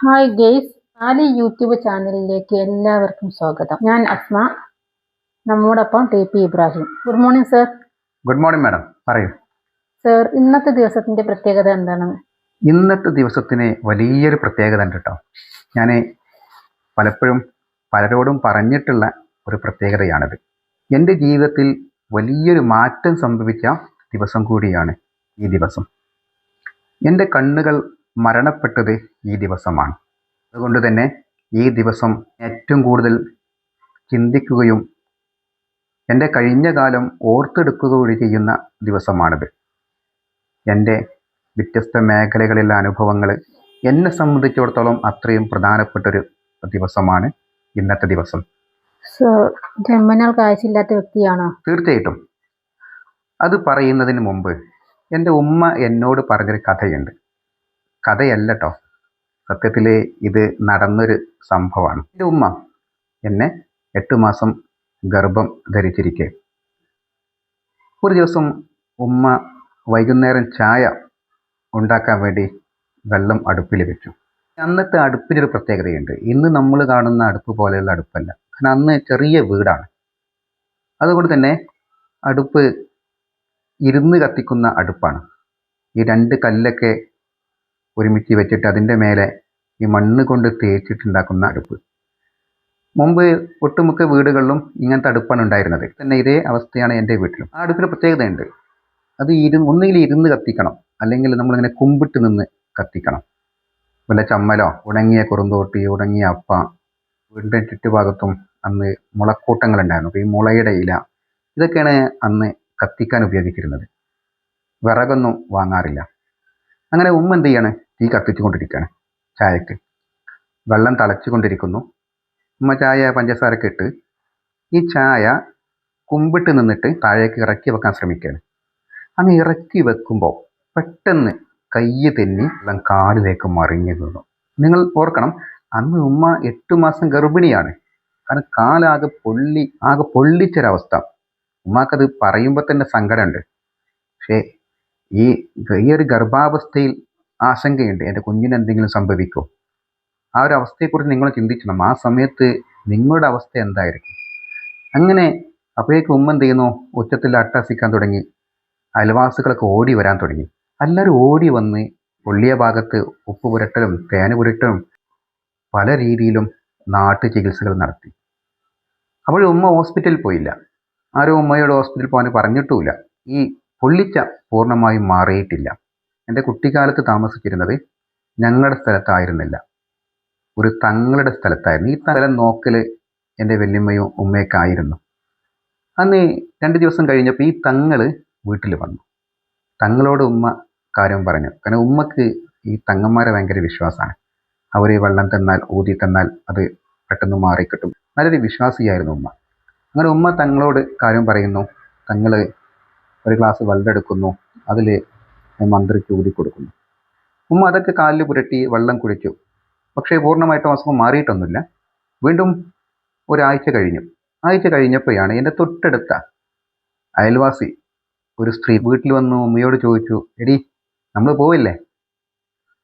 Hi guys ആലി YouTube ചാനലിലേക്ക് എല്ലാവർക്കും സ്വാഗതം. ഞാൻ അസ്മ. നമ്മോടൊപ്പം T P Ibrahim good morning sir good morning madam പറയൂ. സർ ഇന്നത്തെ ദിവസത്തിന്റെ പ്രത്യേകത എന്താണ്? ഇന്നത്തെ ദിവസത്തിന് വലിയൊരു പ്രത്യേകത ഉണ്ട് കേട്ടോ ഞാൻ പലപ്പോഴും പലരോടും പറഞ്ഞിട്ടുള്ള ഒരു പ്രത്യേകതയാണിത്. എന്റെ ജീവിതത്തിൽ വലിയൊരു മാറ്റം സംഭവിച്ച ദിവസം കൂടിയാണ് ഈ ദിവസം. എന്റെ കണ്ണുകൾ മരണപ്പെട്ടത് ഈ ദിവസമാണ്. അതുകൊണ്ട് തന്നെ ഈ ദിവസം ഏറ്റവും കൂടുതൽ ചിന്തിക്കുകയും എന്റെ കഴിഞ്ഞ കാലം ഓർത്തെടുക്കുക കൂടി ചെയ്യുന്ന ദിവസമാണിത്. എന്റെ വ്യത്യസ്ത മേഖലകളിലെ അനുഭവങ്ങൾ എന്നെ സംബന്ധിച്ചിടത്തോളം അത്രയും പ്രധാനപ്പെട്ടൊരു ദിവസമാണ് ഇന്നത്തെ ദിവസം. ജന്മനാൽ കാഴ്ചയില്ലാത്ത വ്യക്തിയാണോ? തീർച്ചയായിട്ടും. അത് പറയുന്നതിന് മുമ്പ് എന്റെ ഉമ്മ എന്നോട് പറഞ്ഞൊരു കഥയുണ്ട്. കഥയല്ല കേട്ടോ സത്യത്തിൽ ഇത് നടന്നൊരു സംഭവമാണ് എന്റെ ഉമ്മ എന്നെ എട്ട് മാസം ഗർഭം ധരിച്ചിരിക്കെ. ഒരു ദിവസം ഉമ്മ വൈകുന്നേരം ചായ ഉണ്ടാക്കാൻ വേണ്ടി വെള്ളം അടുപ്പിൽ വെച്ചു. അന്നത്തെ അടുപ്പിനൊരു പ്രത്യേകതയുണ്ട്. ഇന്ന് നമ്മൾ കാണുന്ന അടുപ്പ് പോലെയുള്ള അടുപ്പല്ല. കാരണം അന്ന് ചെറിയ വീടാണ്. അതുകൊണ്ട് തന്നെ അടുപ്പ് ഇരുന്ന് കത്തിക്കുന്ന അടുപ്പാണ്. ഈ രണ്ട് കല്ലൊക്കെ ഒരുമിച്ച് വെച്ചിട്ട് അതിന്റെ മേലെ ഈ മണ്ണ് കൊണ്ട് തേച്ചിട്ടുണ്ടാക്കുന്ന അടുപ്പ്. മുമ്പ് ഒട്ടുമിക്ക വീടുകളിലും ഇങ്ങനത്തെ അടുപ്പാണ് ഉണ്ടായിരുന്നത്. തന്നെ ഇതേ അവസ്ഥയാണ് എന്റെ വീട്ടിലും. ആ അടുപ്പിന് പ്രത്യേകതയുണ്ട്. അത് ഇരു ഒന്നുകിൽ ഇരുന്ന് കത്തിക്കണം. അല്ലെങ്കിൽ നമ്മളിങ്ങനെ കുമ്പിട്ട് നിന്ന് കത്തിക്കണം. വല്ല ചമ്മലോ ഉണങ്ങിയ കുറുന്തോട്ടി ഉണങ്ങിയ അപ്പ വീടിന്റെ ചുറ്റുഭാഗത്തും അന്ന് മുളക്കൂട്ടങ്ങളുണ്ടായിരുന്നു. ഈ മുളയുടെ ഇല ഇതൊക്കെയാണ് അന്ന് കത്തിക്കാൻ ഉപയോഗിച്ചിരുന്നത്. വിറകൊന്നും വാങ്ങാറില്ല. അങ്ങനെ ഉമ്മ എന്ത് ചെയ്യാണ്? തീ കത്തിച്ചുകൊണ്ടിരിക്കുകയാണ്. ചായക്ക്. വെള്ളം തിളച്ചുകൊണ്ടിരിക്കുന്നു. ഉമ്മ ചായ പഞ്ചസാരക്ക് ഇട്ട് ഈ ചായ കുമ്പിട്ട് നിന്നിട്ട് താഴേക്ക് ഇറക്കി വെക്കാൻ ശ്രമിക്കുകയാണ്. അങ്ങ് ഇറക്കി വെക്കുമ്പോൾ പെട്ടെന്ന് കയ്യ് തെന്നി വെള്ളം കാലിലേക്ക് മറിഞ്ഞു നിന്നു നിങ്ങൾ ഓർക്കണം അന്ന് ഉമ്മ എട്ട് മാസം ഗർഭിണിയാണ്. കാരണം കാലാകെ പൊള്ളി ആകെ പൊള്ളിച്ചൊരവസ്ഥ. ഉമ്മാക്കത് പറയുമ്പോൾ തന്നെ സങ്കടമുണ്ട്. പക്ഷേ ഈ ഈ ഒരു ഗർഭാവസ്ഥയിൽ ആശങ്കയുണ്ട്. എന്റെ കുഞ്ഞിന് എന്തെങ്കിലും സംഭവിക്കോ? ആ ഒരു അവസ്ഥയെക്കുറിച്ച് നിങ്ങൾ ചിന്തിക്കണം ആ സമയത്ത് നിങ്ങളുടെ അവസ്ഥ എന്തായിരിക്കും? അങ്ങനെ അപ്പോഴേക്കും ഉമ്മ എന്ത് ചെയ്യുന്നു? ഉച്ചത്തിൽ അട്ടഹസിക്കാൻ തുടങ്ങി. അയൽവാസികളൊക്കെ ഓടി വരാൻ തുടങ്ങി. എല്ലാവരും ഓടി വന്ന് പൊള്ളിയ ഭാഗത്ത് ഉപ്പ് പുരട്ടലും തേന പുരട്ടലും പല രീതിയിലും നാട്ടു ചികിത്സകൾ നടത്തി. അപ്പോൾ ഉമ്മ ഹോസ്പിറ്റലിൽ പോയില്ല. ആരും ഉമ്മയോട് ഹോസ്പിറ്റലിൽ പോകാൻ പറഞ്ഞിട്ടുമില്ല. ഈ പൊള്ളിച്ച പൂർണമായും മാറിയിട്ടില്ല. എന്റെ കുട്ടിക്കാലത്ത് താമസിച്ചിരുന്നത് ഞങ്ങളുടെ സ്ഥലത്തായിരുന്നില്ല. ഒരു തങ്ങളുടെ സ്ഥലത്തായിരുന്നു. ഈ സ്ഥലം നോക്കൽ എന്റെ വല്യമ്മയും ഉമ്മയൊക്കെ ആയിരുന്നു. അന്ന് രണ്ട് ദിവസം കഴിഞ്ഞപ്പോൾ ഈ തങ്ങൾ വീട്ടിൽ വന്നു. തങ്ങളോട് ഉമ്മ കാര്യം പറഞ്ഞു. കാരണം ഉമ്മക്ക് ഈ തങ്ങന്മാരെ ഭയങ്കര വിശ്വാസമാണ് അവർ വെള്ളം തന്നാൽ ഊതി തന്നാൽ അത് പെട്ടെന്ന് മാറിക്കിട്ടും. നല്ലൊരു വിശ്വാസിയായിരുന്നു ഉമ്മ. അങ്ങനെ ഉമ്മ തങ്ങളോട് കാര്യം പറയുന്നു. തങ്ങൾ ഒരു ഗ്ലാസ് വെള്ളം എടുക്കുന്നു. അതിൽ മന്ത്രിക്ക് ഊതി കൊടുക്കുന്നു. ഉമ്മ അതൊക്കെ കാലിൽ പുരട്ടി വെള്ളം കുടിച്ചു. പക്ഷേ പൂർണമായിട്ടും അസുഖം മാറിയിട്ടൊന്നുമില്ല. വീണ്ടും ഒരാഴ്ച കഴിഞ്ഞു. ആഴ്ച കഴിഞ്ഞപ്പോഴാണ് എന്റെ തൊട്ടടുത്ത അയൽവാസി ഒരു സ്ത്രീ വീട്ടിൽ വന്നു ഉമ്മയോട് ചോദിച്ചു എടി നമ്മൾ പോവില്ലേ?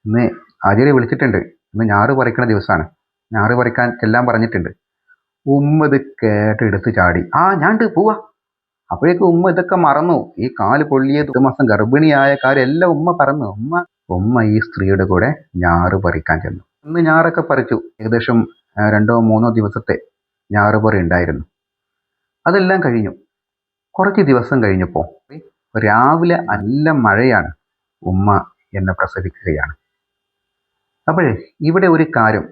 ഇന്ന് ആചാര്യ വിളിച്ചിട്ടുണ്ട്. ഇന്ന് ഞാറ് പറിക്കണ ദിവസമാണ്. ഞാറ് പറിക്കാൻ എല്ലാം പറഞ്ഞിട്ടുണ്ട്. ഉമ്മത് കേട്ട് എടുത്ത് ചാടി ആ ഞാണ്ട് പോവാ. അപ്പോഴേക്കും ഉമ്മ ഇതൊക്കെ മറന്നു. ഈ കാൽ പൊള്ളിയത് ഒരു മാസം ഗർഭിണിയായ കാര്യം എല്ലാം ഉമ്മ പറഞ്ഞു. ഉമ്മ ഉമ്മ ഈ സ്ത്രീയുടെ കൂടെ ഞാറ് പറിക്കാൻ ചെന്നു. ഇന്ന് ഞാറൊക്കെ പറിച്ചു. ഏകദേശം രണ്ടോ മൂന്നോ ദിവസത്തെ ഞാറ് പറി ഉണ്ടായിരുന്നു. അതെല്ലാം കഴിഞ്ഞു. കുറച്ച് ദിവസം കഴിഞ്ഞപ്പോൾ രാവിലെ നല്ല മഴയാണ് ഉമ്മ എന്നെ പ്രസവിക്കുകയാണ്. അപ്പോഴേ ഇവിടെ ഒരു കാര്യം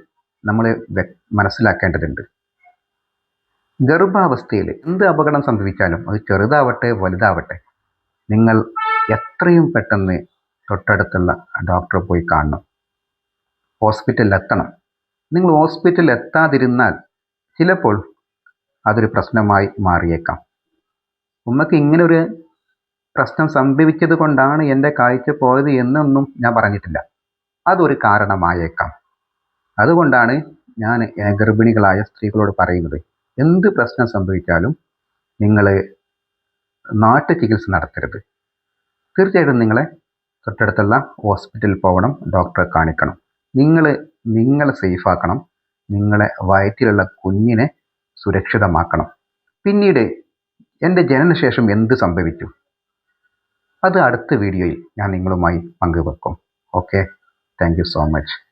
നമ്മൾ മനസ്സിലാക്കേണ്ടതുണ്ട്. ഗർഭാവസ്ഥയിൽ എന്ത് അപകടം സംഭവിച്ചാലും അത് ചെറുതാവട്ടെ വലുതാവട്ടെ നിങ്ങൾ എത്രയും പെട്ടെന്ന് തൊട്ടടുത്തുള്ള ഡോക്ടറെ പോയി കാണണം. ഹോസ്പിറ്റലിൽ എത്തണം. നിങ്ങൾ ഹോസ്പിറ്റലിൽ എത്താതിരുന്നാൽ ചിലപ്പോൾ അതൊരു പ്രശ്നമായി മാറിയേക്കാം. ഉമ്മക്ക് ഇങ്ങനെ ഒരു പ്രശ്നം സംഭവിച്ചത് കൊണ്ടാണ് എന്റെ കാഴ്ച പോയത് എന്നൊന്നും ഞാൻ പറഞ്ഞിട്ടില്ല. അതൊരു കാരണമായേക്കാം. അതുകൊണ്ടാണ് ഞാൻ ഗർഭിണികളായ സ്ത്രീകളോട് പറയുന്നത്. എന്ത് പ്രശ്നം സംഭവിച്ചാലും നിങ്ങൾ നാട്ടു ചികിത്സ നടത്തരുത്. തീർച്ചയായിട്ടും നിങ്ങളെ തൊട്ടടുത്തുള്ള ഹോസ്പിറ്റലിൽ പോകണം ഡോക്ടറെ കാണിക്കണം. നിങ്ങൾ നിങ്ങളെ സേഫാക്കണം. നിങ്ങളെ വയറ്റിലുള്ള കുഞ്ഞിനെ സുരക്ഷിതമാക്കണം. പിന്നീട് എന്റെ ജനനശേഷം എന്ത് സംഭവിച്ചു? അത് അടുത്ത വീഡിയോയിൽ ഞാൻ നിങ്ങളുമായി പങ്കുവെക്കും. ഓക്കെ? Thank so much.